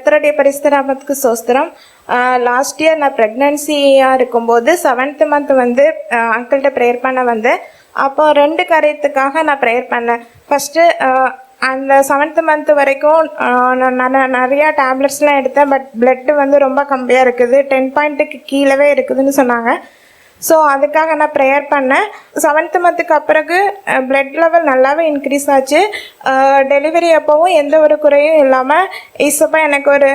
கர்த்தருடைய பரிசுத்தராமத்துக்கு சோஸ்திரம்? Last year நான் ப்ரெக்னன்சியாக இருக்கும்போது செவன்த் மந்த் வந்து அங்கிள்கிட்ட ப்ரேயர் பண்ண வந்தேன். அப்போ ரெண்டு காரியத்துக்காக நான் ப்ரேயர் பண்ணேன். ஃபஸ்ட்டு அந்த செவன்த் மந்த் வரைக்கும் நான் நான் நிறையா டேப்லெட்ஸ்லாம் எடுத்தேன் பட் பிளட்டு வந்து ரொம்ப கம்மியாக இருக்குது. டென் பாயிண்ட்டுக்கு கீழவே இருக்குதுன்னு சொன்னாங்க. ஸோ அதுக்காக நான் ப்ரேயர் பண்ணேன். செவன்த் மந்த்துக்கு அப்புறகு பிளட் லெவல் நல்லாவே இன்க்ரீஸ் ஆச்சு. டெலிவரி அப்போவும் எந்த ஒரு குறையும் இல்லாமல் ஈஸப்பாக எனக்கு ஒரு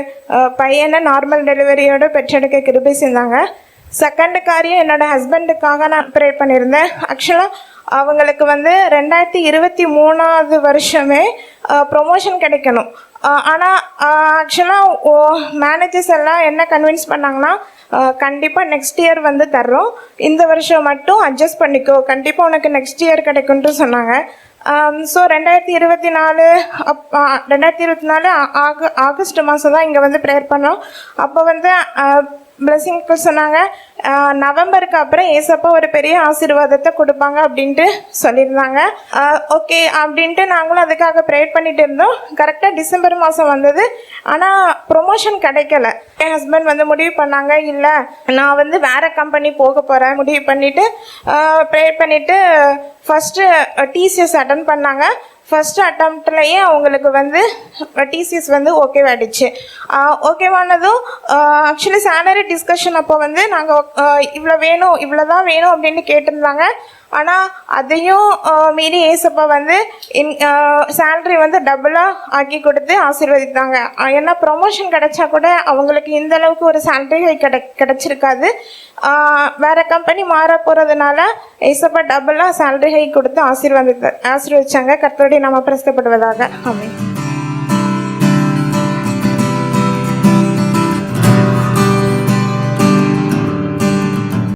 பையனை நார்மல் டெலிவரியோடு பெற்றெடுக்க கிருபி செஞ்சாங்க. செகண்ட் காரியம் என்னோட ஹஸ்பண்டுக்காக நான் ப்ரே பண்ணியிருந்தேன். ஆக்சுவலாக அவங்களுக்கு வந்து ரெண்டாயிரத்தி இருபத்தி மூணாவது வருஷமே ப்ரொமோஷன் கிடைக்கணும். ஆனால் ஆக்சுவலாக மேனேஜர்ஸ் எல்லாம் என்ன கன்வின்ஸ் பண்ணாங்கன்னா கண்டிப்பாக நெக்ஸ்ட் இயர் வந்து தர்றோம். இந்த வருஷம் மட்டும் அட்ஜஸ்ட் பண்ணிக்கோ. கண்டிப்பாக உனக்கு நெக்ஸ்ட் இயர் கிடைக்கும்ட்டு சொன்னாங்க. ஸோ ரெண்டாயிரத்தி இருபத்தி நாலு அப் ரெண்டாயிரத்தி இருபத்தி நாலு ஆக ஆகஸ்ட் மாதம் தான் இங்கே வந்து ப்ரேயர் பண்ணோம். அப்போ வந்து பிளஸிங்க்கு சொன்னாங்க. நவம்பருக்கு அப்புறம் ஏசப்பா ஒரு பெரிய ஆசீர்வாதத்தை கொடுப்பாங்க அப்படின்ட்டு சொல்லியிருந்தாங்க. ஓகே அப்படின்ட்டு நாங்களும் அதுக்காக ப்ரேயர் பண்ணிட்டு இருந்தோம். கரெக்டாக டிசம்பர் மாதம் வந்தது. ஆனால் ப்ரொமோஷன் கிடைக்கல. என் ஹஸ்பண்ட் வந்து முடிவு பண்ணாங்க இல்லை நான் வந்து வேற கம்பெனி போக போகிறேன் முடிவு பண்ணிட்டு ப்ரேயர் பண்ணிட்டு ஃபஸ்ட்டு டிசிஎஸ் அட்டன் பண்ணாங்க. ஃபர்ஸ்ட் அட்டம்ப்ட்லேயே அவங்களுக்கு வந்து uh, டிசிஎஸ் வந்து ஓகேவாயிடுச்சு ஓகேவானதும் ஆக்சுவலி சேலரி டிஸ்கஷன் அப்போ வந்து நாங்கள் uh, இவ்வளோ வேணும் இவ்வளோ தான் வேணும் அப்படின்னு கேட்டிருந்தாங்க. ஆனால் அதையும் மீறி ஏசப்பா வந்து இன் சேலரி வந்து டபுளாக ஆக்கி கொடுத்து ஆசீர்வதித்தாங்க. ஏன்னா ப்ரொமோஷன் கிடைச்சா கூட அவங்களுக்கு இந்த அளவுக்கு ஒரு சேலரி கிடை கிடைச்சிருக்காது. வேறு வேற கம்பெனி மாற போகிறதுனால ஏசப்பா டபுளாக சேலரி ஹை கொடுத்து ஆசீர்வாதி ஆசீர்வதிச்சாங்க. கர்த்தருடைய நம்ம பிரசப்படுவதாக ஆமென்.